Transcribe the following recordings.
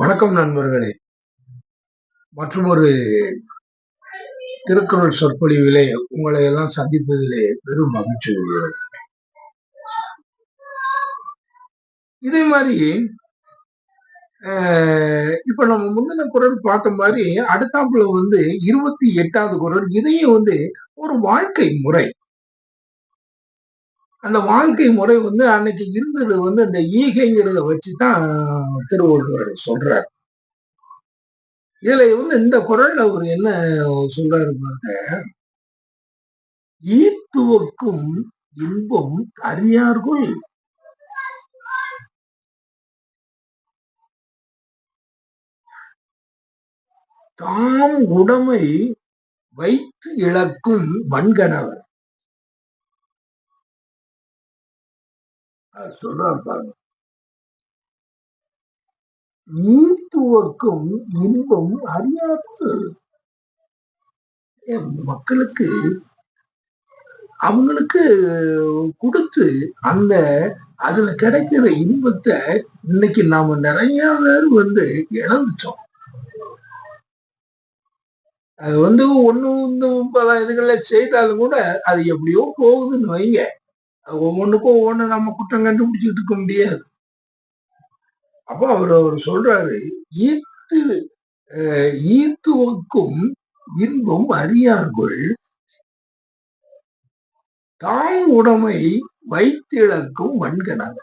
வணக்கம் நண்பர்களே. மற்றும் ஒரு திருக்குறள் சொற்பொழிவிலே உங்களை எல்லாம் சந்திப்பதிலே பெரும் மகிழ்ச்சி கொள்கிறது இதே மாதிரி இப்ப நம்ம முந்தின குரல் பார்த்த மாதிரி அடுத்தாப்புல வந்து இருபத்தி எட்டாவது குரல் இதையும் வந்து ஒரு வாழ்க்கை முறை. அந்த வாழ்க்கை முறை வந்து அன்னைக்கு இருந்தது வந்து அந்த ஈகைங்கிறத வச்சுதான் திருவள்ளுவர் சொல்றாரு. இதுல வந்து இந்த குரல்ல அவர் என்ன சொல்றாரு பாருங்க. ஈர்த்துவக்கும் இன்பம் அறியார்கள். தாம் உடமை வைத்து இழக்கும் வன்கணவர் சொல்றார் பாருங்க. ஈத்துவக்கும் இன்பம் அறியாது மக்களுக்கு அவங்களுக்கு கொடுத்து அந்த அதுல கிடைக்கிற இன்பத்தை இன்னைக்கு நாம நிறைய பேர் வந்து இழந்துட்டோம். அது வந்து ஒண்ணு வந்து பல இதுகளை செய்தாலும் கூட அது எப்படியோ போகுதுன்னு வைங்க. ஒவ்வொன்றுக்கும் ஒவ்வொன்று நம்ம குற்றம் கண்டுபிடிச்சிட்டு இருக்க முடியாது. அப்போ அவர் அவர் சொல்றாரு ஈத்து ஈத்துவக்கும் இன்பம் அறியார்கள் தாம் உடமை வைத்திழக்கும் வன்கனாக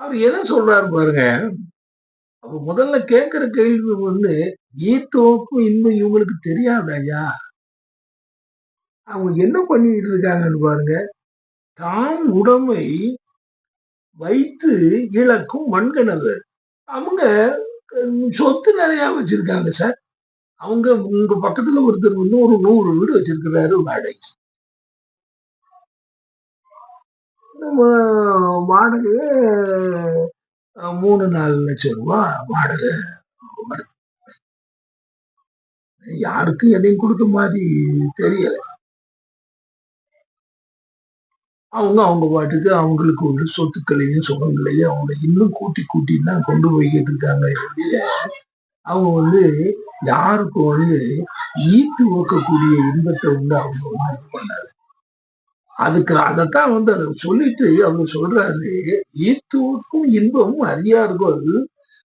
அவர் எதை சொல்றாரு பாருங்க? அப்ப முதல்ல கேட்கிற கேள்வி வந்து ஈத்துவக்கும் இன்பம் இவங்களுக்கு தெரியாதையா அவங்க என்ன பண்ணிட்டு இருக்காங்கன்னு பாருங்க. தாம் உடமை வைத்து இழக்கும் மண்கணவர் அவங்க சொத்து நிறைய வச்சிருக்காங்க சார். அவங்க உங்க பக்கத்துல ஒருத்தர் வந்து ஒரு நூறு வீடு வச்சிருக்கிறாரு வாடகை வாடகை மூணு நாலு லட்சம் ரூபாய் வாடகை. யாருக்கும் எதையும் கொடுத்த மாதிரி தெரியல. அவங்க அவங்க பாட்டுக்கு அவங்களுக்கு உள்ள சொத்துக்களையும் சுகங்களையும் அவங்க இன்னும் கூட்டி கூட்டி தான் கொண்டு போய்கிட்டு இருக்காங்க அவங்க வந்து யாருக்கும் வந்து ஈத்து ஓக்கக்கூடிய இன்பத்தை வந்து அவங்க வந்து இது பண்ணாரு. அதுக்கு அதைத்தான் வந்து அதை சொல்லிட்டு அவங்க சொல்றாரு ஈத்துவுக்கும் இன்பமும் அறியார்கள்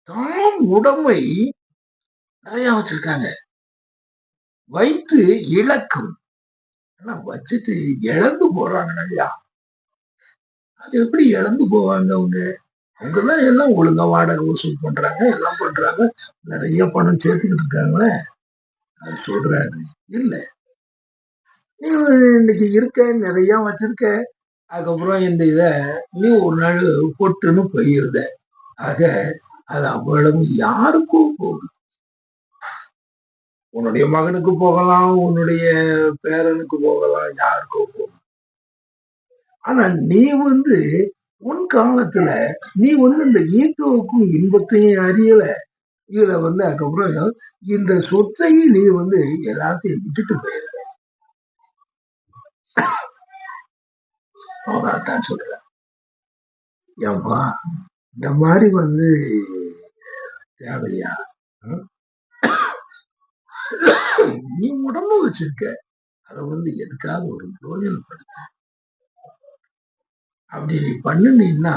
தாம் உடமை நிறையா வச்சிருக்காங்க. வைத்து இழக்கும். ஆனா வச்சுட்டு இழந்து போறாங்க நிறையா. அது எப்படி இழந்து போவாங்க அவங்க? அவங்கதான் எல்லாம் ஒழுங்கா வாடகை வசூல் பண்றாங்க எல்லாம் பண்றாங்க. நிறைய பணம் சேர்த்துக்கிட்டு இருக்காங்களே. அது சொல்றாரு. இல்ல. நீ இன்னைக்கு இருக்க நிறைய வச்சிருக்க. அதுக்கப்புறம் இந்த இத நீ ஒரு நாள் பொட்டுன்னு போயிருத ஆக அது அவ்வளவு யாருக்கும் போகுது உன்னுடைய மகனுக்கு போகலாம் உன்னுடைய பேரனுக்கு போகலாம் யாருக்கும் போகும். ஆனா நீ வந்து உன் காலத்துல நீ வந்து இந்த ஈட்டோவுக்கும் இன்பத்தையும் அறியல. இதுல வந்து அதுக்கப்புறம் இந்த சொத்தையும் நீ வந்து எல்லாத்தையும் விட்டுட்டு போயிருக்க அவதான் சொல்ற ஏப்பா இந்த மாதிரி வந்து தேவையா? நீ உடம்பு வச்சிருக்க. அதை வந்து எதுக்காக ஒரு பிரயோஜனப்படுத்த அப்படி நீ பண்ணுனீன்னா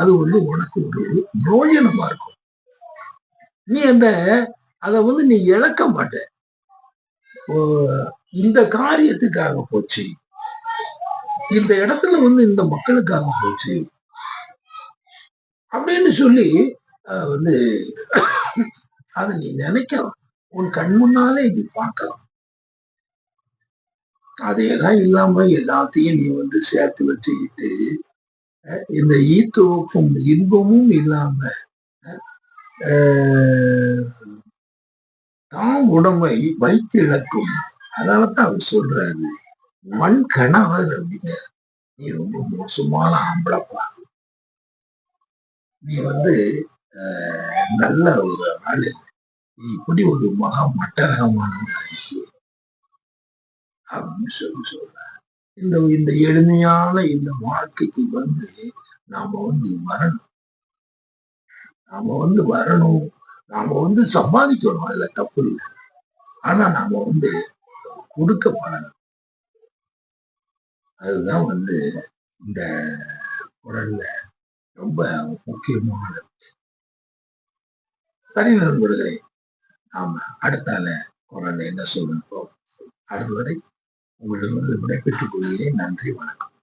அது வந்து உனக்கு ஒரு பிரயோஜனமா இருக்கும். நீ அந்த அதை வந்து நீ இழக்க மாட்ட. இந்த காரியத்துக்காக போச்சு. இந்த இடத்துல வந்து இந்த மக்களுக்காக போச்சு. அப்படின்னு சொல்லி வந்து அதை நீ நினைக்கலாம். உன் கண் முன்னாலே நீ பார்க்கலாம். அதையெல்லாம் இல்லாம எல்லாத்தையும் நீ வந்து சேர்த்து வச்சுக்கிட்டு இந்த ஈத்துவக்கும் இன்பமும் இல்லாம தாம் உடம்பை வைத்து இழக்கும் அதனாலதான் அவர் சொல்றாரு மண் கணவர் அப்படிங்க நீ ரொம்ப மோசமான ஆம்பளப்பா. நீ வந்து நல்ல ஒரு ஆளு. நீ இப்படி ஒரு மகா மட்டரகமான அப்படின்னு சொல்லி சொல்ற இந்த இந்த எளிமையான இந்த வாழ்க்கைக்கு வந்து நாம வந்து வரணும். நாம வந்து வரணும். நாம வந்து சம்பாதிக்கணும். அதுல தப்பு இல்லை. ஆனா நாம வந்து கொடுக்க பழகணும். அதுதான் வந்து இந்த குரல்ல ரொம்ப முக்கியமானது. சரி நண்பர்களே நாம அடுத்தால குரல்ல என்ன சொல்லணும் அதுவரை விடைபெற்றுக் கொள்கிறேன். நன்றி வணக்கம்.